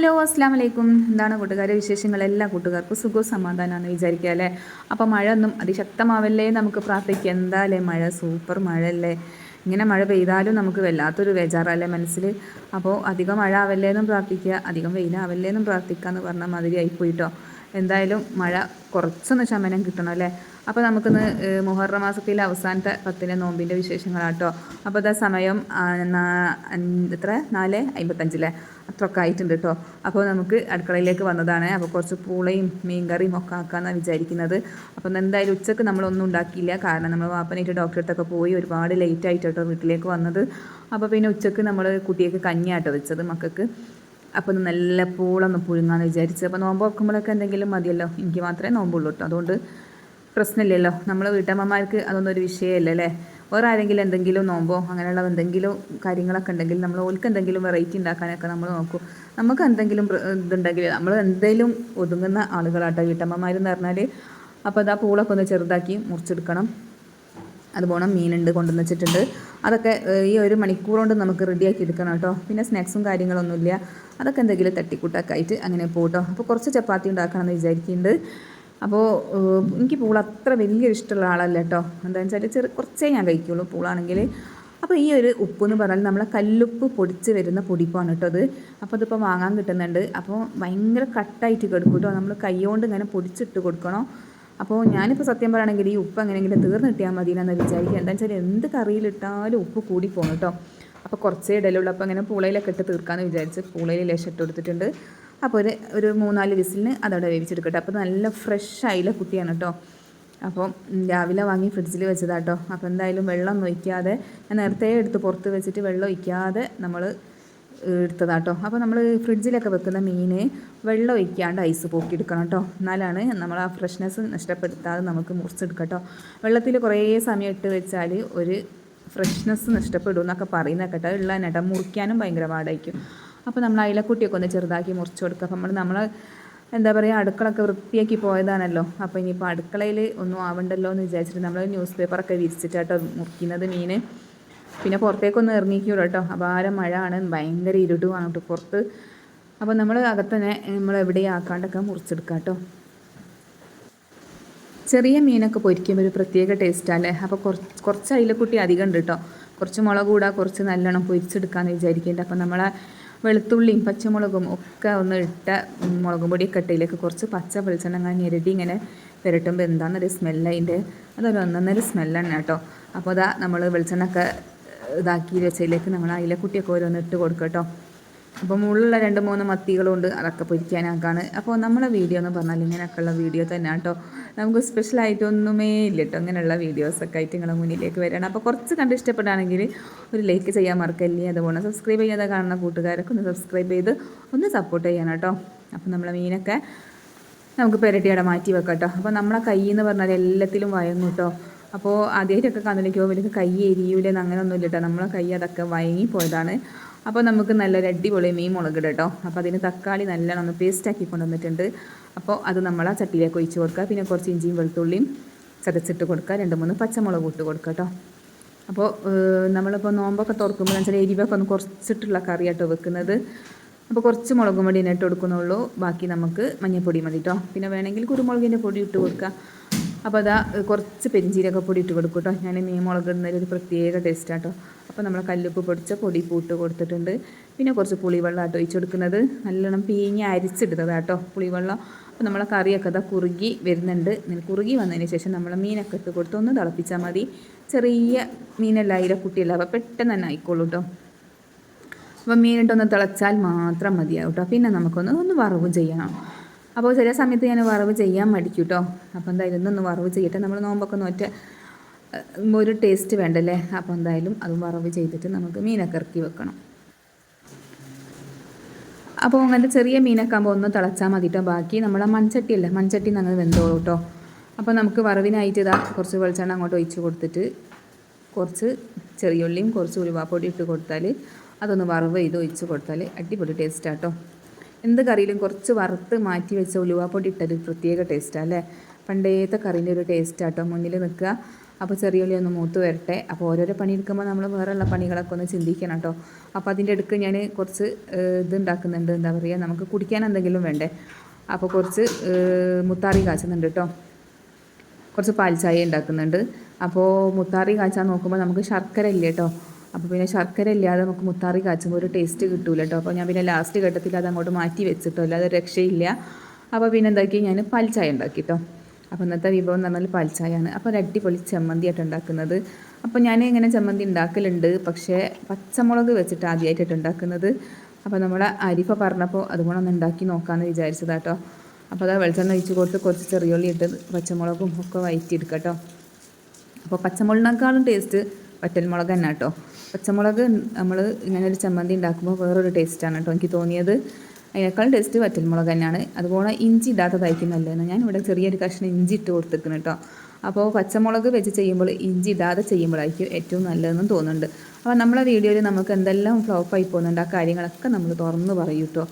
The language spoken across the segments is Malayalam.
ഹലോ അസ്സാം വലൈക്കും എന്താണ് കൂട്ടുകാരെ വിശേഷങ്ങൾ? എല്ലാ കൂട്ടുകാർക്കും സുഖവും സമാധാനമാണെന്ന് വിചാരിക്കുക അല്ലേ? അപ്പോൾ മഴ ഒന്നും അതിശക്തമാവല്ലേ നമുക്ക് പ്രാർത്ഥിക്കാം എന്താല്ലേ മഴ? സൂപ്പർ മഴ അല്ലേ ഇങ്ങനെ മഴ പെയ്താലും നമുക്ക് വല്ലാത്തൊരു ബേജാറല്ലേ മനസ്സിൽ? അപ്പോൾ അധികം മഴ ആവല്ലേ എന്നും പ്രാർത്ഥിക്കുക. അധികം വെയിലാവല്ലേ എന്നും പ്രാർത്ഥിക്കുക എന്ന് പറഞ്ഞ മാതിരി ആയിപ്പോയിട്ടോ. എന്തായാലും മഴ കുറച്ചൊന്ന് ശമനം കിട്ടണം അല്ലേ? അപ്പോൾ നമുക്കിന്ന് മുഹറ മാസത്തിലെ അവസാനത്തെ പത്തിലെ നോമ്പിന്റെ വിശേഷങ്ങളാട്ടോ. അപ്പോൾ ഇതാ സമയം എത്ര? നാല് അമ്പത്തഞ്ചിലെ അത്രയൊക്കെ ആയിട്ടുണ്ട് കേട്ടോ അപ്പോൾ നമുക്ക് അടുക്കളയിലേക്ക് വന്നതാണ്. അപ്പോൾ കുറച്ച് പൂളയും മീൻകറിയും ഒക്കെ ആക്കാമെന്നാണ് വിചാരിക്കുന്നത്. അപ്പം എന്തായാലും ഉച്ചയ്ക്ക് നമ്മളൊന്നും ഉണ്ടാക്കിയില്ല. കാരണം നമ്മൾ വാപ്പനായിട്ട് ഡോക്ടറെ അടുത്തൊക്കെ പോയി ഒരുപാട് ലേറ്റ് ആയിട്ട് വീട്ടിലേക്ക് വന്നത്. അപ്പോൾ പിന്നെ ഉച്ചയ്ക്ക് നമ്മൾ കുട്ടിയൊക്കെ കഞ്ഞിയാട്ടോ വെച്ചത് മക്കൾക്ക്. അപ്പോൾ ഒന്ന് നല്ല പൂളൊന്ന് പുഴുങ്ങാന്ന് വിചാരിച്ചു. അപ്പോൾ നോമ്പ് വെക്കുമ്പോഴൊക്കെ എന്തെങ്കിലും മതിയല്ലോ. എനിക്ക് മാത്രമേ നോമ്പുള്ളൂ കേട്ടോ അതുകൊണ്ട് പ്രശ്നമില്ലല്ലോ. നമ്മൾ വീട്ടമ്മമാർക്ക് അതൊന്നും ഒരു വിഷയമല്ല വേറെ ആരെങ്കിലും എന്തെങ്കിലും നോമ്പോ അങ്ങനെയുള്ള എന്തെങ്കിലും കാര്യങ്ങളൊക്കെ ഉണ്ടെങ്കിൽ നമ്മൾ ഓൽക്ക് എന്തെങ്കിലും വെറൈറ്റി ഉണ്ടാക്കാനൊക്കെ നമ്മൾ നോക്കും. നമുക്ക് എന്തെങ്കിലും ഇതുണ്ടെങ്കിൽ നമ്മൾ എന്തെങ്കിലും ഒതുങ്ങുന്ന ആളുകളാട്ടോ വീട്ടമ്മമാരെന്ന് പറഞ്ഞാൽ അപ്പോൾ അതാ പൂളൊക്കെ ഒന്ന് ചെറുതാക്കി മുറിച്ചെടുക്കണം. അതുപോലെ മീനുണ്ട് കൊണ്ടുവന്ന് വെച്ചിട്ടുണ്ട്. അതൊക്കെ ഈ ഒരു മണിക്കൂർ കൊണ്ട് നമുക്ക് റെഡിയാക്കി എടുക്കണം കേട്ടോ. പിന്നെ സ്നാക്സും കാര്യങ്ങളൊന്നുമില്ല. അതൊക്കെ എന്തെങ്കിലും തട്ടിക്കൂട്ടൊക്കെ ആയിട്ട് അങ്ങനെ പോകട്ടോ അപ്പോൾ കുറച്ച് ചപ്പാത്തി ഉണ്ടാക്കണം എന്ന് വിചാരിക്കുന്നുണ്ട് അപ്പോൾ എനിക്ക് പൂള അത്ര വലിയ ഇഷ്ടമുള്ള ആളല്ല കേട്ടോ. എന്താണെന്ന് വെച്ചാൽ ചെറു കുറച്ചേ ഞാൻ കഴിക്കുള്ളൂ പൂളാണെങ്കിൽ അപ്പോൾ ഈ ഒരു ഉപ്പ് എന്ന് പറഞ്ഞാൽ നമ്മളെ കല്ലുപ്പ് പൊടിച്ച് വരുന്ന പൊടിപ്പാണ് കേട്ടോ അത്. അപ്പോൾ അതിപ്പോൾ വാങ്ങാൻ കിട്ടുന്നുണ്ട്. അപ്പോൾ ഭയങ്കര കട്ടായിട്ട് കിടക്കും കേട്ടോ. നമ്മൾ കൈകൊണ്ട് ഇങ്ങനെ പൊടിച്ചിട്ട് കൊടുക്കണം. അപ്പോൾ ഞാനിപ്പോൾ സത്യം പറയുകയാണെങ്കിൽ ഈ ഉപ്പ് എങ്ങനെയെങ്കിലും തീർന്ന് കിട്ടിയാൽ മതി എന്ന് വിചാരിക്കുക. എന്താണെന്ന് വെച്ചാൽ എന്ത് കറിയിലിട്ടാലും ഉപ്പ് കൂടി പോകും കേട്ടോ. അപ്പോൾ കുറച്ചേ ഇടലുള്ളൂ. അപ്പോൾ അങ്ങനെ പൂളയിലൊക്കെ ഇട്ട് തീർക്കാമെന്ന് വിചാരിച്ച് പൂളയിൽ ലേശം ഇട്ട് കൊടുത്തിട്ടുണ്ട്. അപ്പോൾ ഒരു ഒരു മൂന്നാൽ വിസിലിന് അതവിടെ വേവിച്ചെടുക്കട്ടെ. അപ്പോൾ നല്ല ഫ്രഷ് ആയില്ല കുട്ടിയാണ് കേട്ടോ അപ്പോൾ രാവിലെ വാങ്ങി ഫ്രിഡ്ജിൽ വെച്ചതാട്ടോ. അപ്പോൾ എന്തായാലും വെള്ളം ഒഴിക്കാതെ ഞാൻ നേരത്തെ എടുത്ത് പുറത്ത് വെച്ചിട്ട് വെള്ളം ഒഴിക്കാതെ നമ്മൾ എടുത്തതാട്ടോ. അപ്പോൾ നമ്മൾ ഫ്രിഡ്ജിലൊക്കെ വെക്കുന്ന മീൻ വെള്ളം ഒഴിക്കാണ്ട് ഐസ് പോക്കിയെടുക്കണം കേട്ടോ എന്നാലാണ് നമ്മൾ ആ ഫ്രഷ്നെസ് നഷ്ടപ്പെടുത്താതെ നമുക്ക് മുറിച്ചെടുക്കട്ടോ കേട്ടോ വെള്ളത്തിൽ കുറേ സമയം ഇട്ട് വെച്ചാൽ ഒരു ഫ്രഷ്നെസ് നഷ്ടപ്പെടും എന്നൊക്കെ പറയുന്ന കേട്ടോ. ഉള്ള കേട്ടോ മുറിക്കാനും ഭയങ്കര പാടായിരിക്കും. അപ്പോൾ നമ്മൾ അയിലക്കുട്ടിയൊക്കെ ഒന്ന് ചെറുതാക്കി മുറിച്ച് കൊടുക്കുക നമ്മൾ നമ്മൾ എന്താ പറയുക അടുക്കളൊക്കെ വൃത്തിയാക്കി പോയതാണല്ലോ. അപ്പോൾ ഇനിയിപ്പോൾ അടുക്കളയിൽ ഒന്നും ആവണ്ടല്ലോ എന്ന് വിചാരിച്ചിട്ട് നമ്മൾ ന്യൂസ് പേപ്പറൊക്കെ വിരിച്ചിട്ടാട്ടോ മുറിക്കുന്നത് മീൻ പിന്നെ പുറത്തേക്കൊന്നും ഇറങ്ങിക്കൂല കേട്ടോ അപാരം മഴ ആണ് ഭയങ്കര ഇരുട്ടുമാണ് കേട്ടോ പുറത്ത്. അപ്പോൾ നമ്മൾ അകത്തന്നെ നമ്മൾ എവിടെയും ആക്കാണ്ടൊക്കെ മുറിച്ചെടുക്കാം കേട്ടോ ചെറിയ മീനൊക്കെ പൊരിക്കുമ്പോൾ ഒരു പ്രത്യേക ടേസ്റ്റാല്ലേ അപ്പോൾ കുറച്ച് കുറച്ച് അയിലക്കുട്ടി അധികം ഉണ്ട് കേട്ടോ കുറച്ച് മുളക് കൂടാ കുറച്ച് നല്ലോണം പൊരിച്ചെടുക്കാമെന്ന് വിചാരിക്കുന്നുണ്ട് അപ്പോൾ നമ്മളെ വെളുത്തുള്ളിയും പച്ചമുളകും ഒക്കെ ഒന്ന് ഇട്ട മുളകും പൊടി കട്ടയിലേക്ക് കുറച്ച് പച്ച വെളിച്ചെണ്ണ ഞാൻ ഞെരടി ഇങ്ങനെ പുരട്ടുമ്പോൾ എന്താണെന്നൊരു സ്മെല്ല് അതിന്റെ അതൊരു ഒന്നൊന്നര സ്മെല്ലാണ് കേട്ടോ. അപ്പോൾ അതാ നമ്മൾ വെളിച്ചെണ്ണ ഒക്കെ ഇതാക്കി വെച്ചതിലേക്ക് നമ്മൾ അതിലെ കുട്ടിയൊക്കെ ഓരോന്ന് ഇട്ട് കൊടുക്കുക കേട്ടോ. അപ്പോൾ മുകളിലുള്ള രണ്ട് മൂന്ന് മത്തികളുണ്ട് അതൊക്കെ പൊരിക്കാനാക്കാണ്. അപ്പോൾ നമ്മളെ വീഡിയോ എന്ന് പറഞ്ഞാൽ ഇങ്ങനെയൊക്കെയുള്ള വീഡിയോ തന്നെ കേട്ടോ. നമുക്ക് സ്പെഷ്യലായിട്ടൊന്നുമേ ഇല്ല കേട്ടോ അങ്ങനെയുള്ള വീഡിയോസൊക്കെ ആയിട്ട് നിങ്ങളുടെ മുന്നിലേക്ക് വരണം. അപ്പോൾ കുറച്ച് കണ്ട് ഇഷ്ടപ്പെടുകയാണെങ്കിൽ ഒരു ലൈക്ക് ചെയ്യാൻ മറക്കല്ലേ. അതുപോലെ സബ്സ്ക്രൈബ് ചെയ്യാതെ കാണുന്ന കൂട്ടുകാരൊക്കെ ഒന്ന് സബ്സ്ക്രൈബ് ചെയ്ത് ഒന്ന് സപ്പോർട്ട് ചെയ്യണം കേട്ടോ. അപ്പോൾ നമ്മളെ മീനൊക്കെ നമുക്ക് പെരട്ടിയുടെ മാറ്റി വെക്കാം കേട്ടോ. അപ്പോൾ നമ്മളെ കൈ എന്ന് പറഞ്ഞാൽ എല്ലാത്തിലും വയങ്ങും കേട്ടോ. അപ്പോൾ ആദ്യമായിട്ടൊക്കെ കന്നിലേക്ക് പോകുമ്പോൾ കൈ എരിയൂലെന്ന് അങ്ങനെ ഒന്നുമില്ല കേട്ടോ. നമ്മളെ കൈ അതൊക്കെ വയങ്ങി പോയതാണ് അപ്പോൾ നമുക്ക് നല്ലൊരു അടിപൊളി മീൻ മുളകിട കേട്ടോ. അപ്പോൾ അതിന് തക്കാളി നല്ലോണം ഒന്ന് പേസ്റ്റാക്കി കൊണ്ടുവന്നിട്ടുണ്ട്. അപ്പോൾ അത് നമ്മൾ ആ ചട്ടിയിലേക്ക് ഒഴിച്ച് കൊടുക്കുക. പിന്നെ കുറച്ച് ഇഞ്ചിയും വെളുത്തുള്ളിയും ചതച്ചിട്ട് കൊടുക്കുക. രണ്ട് മൂന്ന് പച്ചമുളക് ഇട്ട് കൊടുക്കുക കേട്ടോ. അപ്പോൾ നമ്മളിപ്പോൾ നോമ്പൊക്കെ തുറക്കുമ്പോൾ എന്ന് വെച്ചാൽ എരിവൊക്കെ ഒന്ന് കുറച്ചിട്ടുള്ള കറിയാട്ടോ വെക്കുന്നത്. അപ്പോൾ കുറച്ച് മുളകും പൊടി ഇട്ട് കൊടുക്കുന്നുള്ളൂ. ബാക്കി നമുക്ക് മഞ്ഞൾപ്പൊടി മതി കേട്ടോ. പിന്നെ വേണമെങ്കിൽ കുരുമുളകിന്റെ പൊടി ഇട്ട് കൊടുക്കുക. അപ്പോൾ അതാ കുറച്ച് പെരിഞ്ചീരകപ്പൊടി ഇട്ട് കൊടുക്കും കേട്ടോ ഞാൻ മീൻ മുളക് ഇടുന്നതിൽ ഒരു പ്രത്യേക ടേസ്റ്റാട്ടോ അപ്പോൾ നമ്മൾ കല്ലുപ്പ് പൊടിച്ച പൊടി പൂട്ട് കൊടുത്തിട്ടുണ്ട്. പിന്നെ കുറച്ച് പുളിവെള്ളം ആട്ടോ ഒഴിച്ച് കൊടുക്കുന്നത്. നല്ലോണം പീഞ്ഞ് അരിച്ചെടുത്തതാട്ടോ പുളിവെള്ളം. അപ്പോൾ നമ്മളെ കറിയൊക്കെ അതാ കുറുകി വരുന്നുണ്ട്. കുറുകി വന്നതിന് ശേഷം നമ്മൾ മീനൊക്കെ ഇട്ട് കൊടുത്ത് ഒന്ന് തിളപ്പിച്ചാൽ മതി. ചെറിയ മീനല്ല അതിലെ കുട്ടിയല്ല അപ്പോൾ പെട്ടെന്ന് തന്നെ ആയിക്കോളൂ കേട്ടോ അപ്പോൾ മീനിട്ടൊന്ന് തിളച്ചാൽ മാത്രം മതിയാവും കേട്ടോ പിന്നെ നമുക്കൊന്ന് ഒന്ന് വറവ് ചെയ്യണം. അപ്പോൾ ചില സമയത്ത് ഞാൻ വറവ് ചെയ്യാൻ മടിക്കും കേട്ടോ അപ്പോൾ എന്തായാലും ഇന്നൊന്ന് വറവ് ചെയ്യട്ടെ. നമ്മൾ നോമ്പൊക്കെ നോറ്റ ഒരു ടേസ്റ്റ് വേണ്ടല്ലേ? അപ്പോൾ എന്തായാലും അതും വറവ് ചെയ്തിട്ട് നമുക്ക് മീനൊക്കെ ഇറക്കി വെക്കണം. അപ്പോൾ അങ്ങനത്തെ ചെറിയ മീനൊക്കെ ആകുമ്പോൾ ഒന്ന് തിളച്ചാൽ മതി കേട്ടോ ബാക്കി നമ്മളെ മൺചട്ടി അല്ലേ? മൺചട്ടി അങ്ങനെ വെന്തോളൂ കേട്ടോ അപ്പോൾ നമുക്ക് വറവിനായിട്ട് ഇതാ കുറച്ച് വെളിച്ചെണ്ണ അങ്ങോട്ട് ഒഴിച്ച് കൊടുത്തിട്ട് കുറച്ച് ചെറിയ ഉള്ളിയും കുറച്ച് ഉലുവാപ്പൊടി ഇട്ട് കൊടുത്താൽ അതൊന്ന് വറവ് ചെയ്ത് ഒഴിച്ച് കൊടുത്താൽ അടിപൊളി ടേസ്റ്റാണ് കേട്ടോ എന്ത് കറിയിലും കുറച്ച് വറുത്ത് മാറ്റി വെച്ച ഉലുവാപ്പൊടി ഇട്ടൊരു പ്രത്യേക ടേസ്റ്റാണ് അല്ലേ? പണ്ടേത്തെ കറീന്റെ ഒരു ടേസ്റ്റാട്ടോ മുന്നിൽ നിൽക്കുക. അപ്പോൾ ചെറിയ ഉള്ളി ഒന്ന് മൂത്ത് വരട്ടെ. അപ്പോൾ ഓരോരോ പണി എടുക്കുമ്പോൾ നമ്മൾ വേറെയുള്ള പണികളൊക്കെ ഒന്ന് ചിന്തിക്കണം കേട്ടോ അപ്പോൾ അതിന്റെ അടുക്ക് ഞാൻ കുറച്ച് ഇത് ഉണ്ടാക്കുന്നുണ്ട്. എന്താ പറയുക നമുക്ക് കുടിക്കാൻ എന്തെങ്കിലും വേണ്ടേ? അപ്പോൾ കുറച്ച് മുത്താറി കാച്ചുന്നുണ്ട് കേട്ടോ കുറച്ച് പാൽ ചായ ഉണ്ടാക്കുന്നുണ്ട്. അപ്പോൾ മുത്താറി കാച്ചാൻ നോക്കുമ്പോൾ നമുക്ക് ശർക്കര ഇല്ല കേട്ടോ അപ്പോൾ പിന്നെ ശർക്കര ഇല്ലാതെ നമുക്ക് മുത്താറി കാച്ചുമ്പോൾ ഒരു ടേസ്റ്റ് കിട്ടൂല കേട്ടോ അപ്പോൾ ഞാൻ പിന്നെ ലാസ്റ്റ് ഘട്ടത്തിൽ അത് അങ്ങോട്ട് മാറ്റി വെച്ചിട്ടോ അല്ലാതെ രക്ഷയില്ല. അപ്പോൾ പിന്നെ എന്താക്കി ഞാൻ പൽച്ചായ ചായ ഉണ്ടാക്കി കേട്ടോ അപ്പോൾ ഇന്നത്തെ വിഭവം എന്ന് പറഞ്ഞാൽ പൽച്ചായാണ് അപ്പോൾ അടിപൊളി ചമ്മന്തിയായിട്ട് ഉണ്ടാക്കുന്നത്. അപ്പോൾ ഞാൻ ഇങ്ങനെ ചമ്മന്തി ഉണ്ടാക്കലുണ്ട് പക്ഷേ പച്ചമുളക് വെച്ചിട്ട് ആദ്യമായിട്ടാണ് ഉണ്ടാക്കുന്നത്. അപ്പോൾ നമ്മുടെ അരിഫ പറഞ്ഞപ്പോൾ അതുപോലെ ഒന്ന് ഉണ്ടാക്കി നോക്കാമെന്ന് വിചാരിച്ചതാട്ടോ അപ്പോൾ അത് വെളിച്ചെണ്ണ ഒഴിച്ച് കൊടുത്ത് കുറച്ച് ചെറിയുള്ളി ഇട്ട് പച്ചമുളകും ഒക്കെ വയറ്റിയെടുക്കുക കേട്ടോ അപ്പോൾ പച്ചമുളകിനേക്കാളും ടേസ്റ്റ് വറ്റൽമുളക് തന്നെ കേട്ടോ പച്ചമുളക് നമ്മൾ ഇങ്ങനെ ഒരു ചമ്മന്തി ഉണ്ടാക്കുമ്പോൾ വേറൊരു ടേസ്റ്റാണ് കേട്ടോ എനിക്ക് തോന്നിയത് അതിനേക്കാളും ടേസ്റ്റ് വറ്റൽമുളക് തന്നെയാണ്. അതുപോലെ ഇഞ്ചി ഇടാത്തതായിരിക്കും നല്ലതെന്ന് ഞാൻ ഇവിടെ ചെറിയൊരു കഷ്ണം ഇഞ്ചി ഇട്ട് കൊടുത്തിരിക്കുന്നു കേട്ടോ അപ്പോൾ പച്ചമുളക് വെച്ച് ചെയ്യുമ്പോൾ ഇഞ്ചി ഇടാതെ ചെയ്യുമ്പോഴായിരിക്കും ഏറ്റവും നല്ലതെന്നും തോന്നുന്നുണ്ട്. അപ്പോൾ നമ്മളെ വീഡിയോയിൽ നമുക്ക് എന്തെല്ലാം ഫ്ലോപ്പായി പോകുന്നുണ്ട് ആ കാര്യങ്ങളൊക്കെ നമ്മൾ തുറന്ന് പറയും കേട്ടോ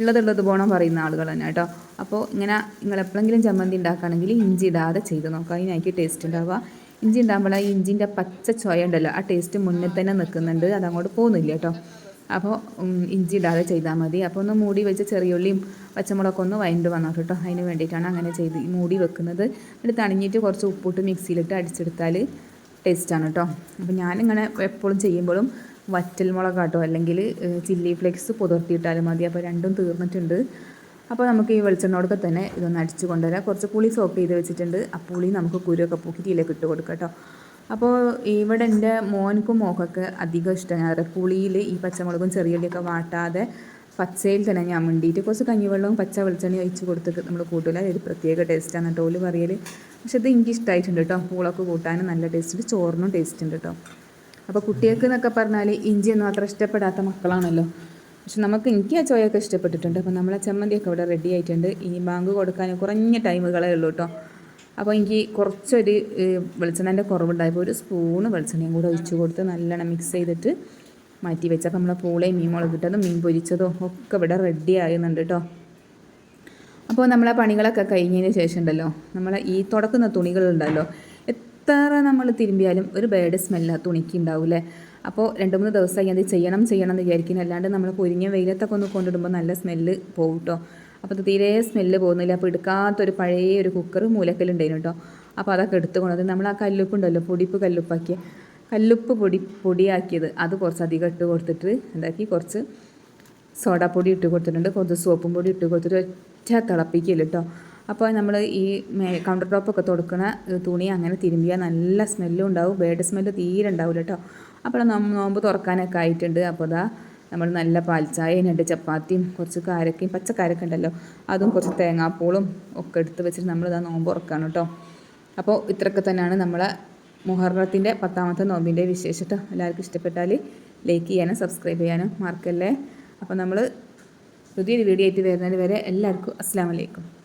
ഉള്ളതുള്ളത് പോകണം പറയുന്ന ആളുകൾ തന്നെ കേട്ടോ അപ്പോൾ ഇങ്ങനെ നിങ്ങൾ എപ്പോഴെങ്കിലും ചമ്മന്തി ഉണ്ടാക്കുകയാണെങ്കിൽ ഇഞ്ചി ഇടാതെ ചെയ്ത് നോക്കുക. അതിനായിരിക്കും ടേസ്റ്റ് ഉണ്ടാവുക. ഇഞ്ചി ഉണ്ടാകുമ്പോൾ ആ ഇഞ്ചിന്റെ പച്ച ചോയ ഉണ്ടല്ലോ ആ ടേസ്റ്റ് മുന്നിൽ തന്നെ നിൽക്കുന്നുണ്ട്. അതങ്ങോട്ട് പോകുന്നില്ല കേട്ടോ. അപ്പോൾ ഇഞ്ചി ഇടാതെ ചെയ്താൽ മതി. അപ്പോൾ ഒന്ന് മൂടി വെച്ച് ചെറിയുള്ളിയും പച്ചമുളകൊക്കെ ഒന്ന് വൈൻഡ് വന്നോട്ട് കേട്ടോ. അതിന് വേണ്ടിയിട്ടാണ് അങ്ങനെ ചെയ്ത് മൂടി വെക്കുന്നത്. എന്നിട്ട് തണിഞ്ഞിട്ട് കുറച്ച് ഉപ്പിട്ട് മിക്സിയിലിട്ട് അടിച്ചെടുത്താൽ ടേസ്റ്റാണ് കേട്ടോ. അപ്പോൾ ഞാനിങ്ങനെ എപ്പോഴും ചെയ്യുമ്പോഴും വറ്റൽമുളകാട്ടോ അല്ലെങ്കിൽ ചില്ലി ഫ്ലേക്സ് പുതിർത്തിയിട്ടാലും മതി. അപ്പോൾ രണ്ടും തീർന്നിട്ടുണ്ട്. അപ്പോൾ നമുക്ക് ഈ വെളിച്ചെണ്ണോടൊക്കെ തന്നെ ഇതൊന്ന് അടിച്ച് കൊണ്ടുവരാം. കുറച്ച് പുളി സോപ്പ് ചെയ്ത് വെച്ചിട്ടുണ്ട്. ആ പുളി നമുക്ക് കുരുവൊക്കെ പൂക്കിറ്റിയിലേക്ക് ഇട്ട് കൊടുക്കാം കേട്ടോ. അപ്പോൾ ഇവിടെ എന്റെ മോനക്കും മോക്കൊക്കെ അധികം ഇഷ്ടമാണ്. പുളിയിൽ ഈ പച്ചമുളകും ചെറിയുള്ളിയൊക്കെ വാട്ടാതെ പച്ചയിൽ തന്നെ ഞാൻ വേണ്ടിയിട്ട് കുറച്ച് കഞ്ഞിവെള്ളവും പച്ച വെളിച്ചെണ്ണയും ഒഴിച്ച് കൊടുത്തിട്ട് നമ്മൾ കൂട്ടില്ല അതൊരു പ്രത്യേക ടേസ്റ്റാണ് കേട്ടോ ഓൽ പറയൽ പക്ഷെ ഇത് എനിക്ക് ഇഷ്ടമായിട്ടുണ്ട് കേട്ടോ. പൂളൊക്കെ കൂട്ടാനും നല്ല ടേസ്റ്റ് ചോറിനും ടേസ്റ്റ് ഉണ്ട് കേട്ടോ. അപ്പോൾ കുട്ടികൾക്ക് എന്നൊക്കെ പറഞ്ഞാൽ ഇഞ്ചിയൊന്നും അത്ര ഇഷ്ടപ്പെടാത്ത മക്കളാണല്ലോ. പക്ഷെ നമുക്ക് എനിക്ക് ആ ചോയൊക്കെ ഇഷ്ടപ്പെട്ടിട്ടുണ്ട്. അപ്പോൾ നമ്മളെ ചമ്മന്തിയൊക്കെ ഇവിടെ റെഡി ആയിട്ടുണ്ട്. ഇനി ബാങ്ക് കൊടുക്കാൻ കുറഞ്ഞ ടൈമുകളേ ഉള്ളൂ കേട്ടോ. അപ്പോൾ എനിക്ക് കുറച്ചൊരു വെളിച്ചെണ്ണന്റെ കുറവുണ്ടായപ്പോൾ ഒരു സ്പൂണ് വെളിച്ചെണ്ണയും കൂടെ ഒഴിച്ചു കൊടുത്ത് നല്ലോണം മിക്സ് ചെയ്തിട്ട് മാറ്റി വെച്ചാൽ അപ്പോൾ നമ്മളെ പൂളയും മീൻ മുളകിട്ടതും മീൻ പൊരിച്ചതും ഒക്കെ ഇവിടെ റെഡി ആകുന്നുണ്ട് കേട്ടോ. അപ്പോൾ നമ്മളെ പണികളൊക്കെ കഴിഞ്ഞതിന് ശേഷം ഉണ്ടല്ലോ നമ്മളെ ഈ തുടക്കുന്ന തുണികളുണ്ടല്ലോ എത്ര നമ്മൾ തിരുമ്പിയാലും ഒരു ബേഡ് സ്മെല്ല തുണിക്ക് ഉണ്ടാവില്ലേ? അപ്പോൾ രണ്ട് മൂന്ന് ദിവസമായി അത് ചെയ്യണം ചെയ്യണം എന്ന് വിചാരിക്കുന്നു. അല്ലാണ്ട് നമ്മൾ പൊരിഞ്ഞ വെയിലത്തൊക്കെ ഒന്ന് കൊണ്ടിടുമ്പോൾ നല്ല സ്മെല്ല് പോകും കേട്ടോ. അപ്പോൾ അത് തീരെ സ്മെല്ല് പോകുന്നില്ല. അപ്പോൾ എടുക്കാത്തൊരു പഴയ ഒരു കുക്കർ മൂലക്കല്ലുണ്ടായിരുന്നു കേട്ടോ. അപ്പോൾ അതൊക്കെ എടുത്തുകൊണ്ട് നമ്മൾ ആ കല്ലുപ്പുണ്ടല്ലോ പൊടിപ്പ് കല്ലുപ്പാക്കിയ കല്ലുപ്പ് പൊടി പൊടിയാക്കിയത് അത് കുറച്ച് അധികം ഇട്ട് കൊടുത്തിട്ട് എന്താക്കി? കുറച്ച് സോഡാപ്പൊടി ഇട്ട് കൊടുത്തിട്ടുണ്ട്. കുറച്ച് സോപ്പും പൊടി ഇട്ട് കൊടുത്തിട്ട് ഒറ്റ തിളപ്പിക്കില്ല കേട്ടോ. അപ്പോൾ നമ്മൾ ഈ കൗണ്ടർ ടോപ്പൊക്കെ തുടക്കണ തുണി അങ്ങനെ തിരുമ്പിയാൽ നല്ല സ്മെല്ലും ഉണ്ടാവും. ബേഡ് സ്മെല്ല് തീരെ ഉണ്ടാവില്ല കേട്ടോ. അപ്പോൾ നോമ്പ് തുറക്കാനൊക്കെ ആയിട്ടുണ്ട്. അപ്പോൾ ഇതാ നമ്മൾ നല്ല പാൽച്ചായയും രണ്ട് ചപ്പാത്തിയും കുറച്ച് കാരക്കയും പച്ചക്കാരക്ക ഉണ്ടല്ലോ. അതും കുറച്ച് തേങ്ങാപ്പൂളും ഒക്കെ എടുത്ത് വെച്ചിട്ട് നമ്മൾ നമ്മളിതാ നോമ്പ് തുറക്കാണ് കേട്ടോ. അപ്പോൾ ഇത്രയൊക്കെ തന്നെയാണ് നമ്മളെ മുഹറത്തിന്റെ പത്താമത്തെ നോമ്പിന്റെ വിശേഷട്ടോ എല്ലാവർക്കും ഇഷ്ടപ്പെട്ടാൽ ലൈക്ക് ചെയ്യാനും സബ്സ്ക്രൈബ് ചെയ്യാനും മറക്കല്ലേ? അപ്പോൾ നമ്മൾ പുതിയൊരു വീഡിയോ ആയിട്ട് വരുന്നതിന് വരെ എല്ലാവർക്കും അസ്സാം വലൈക്കും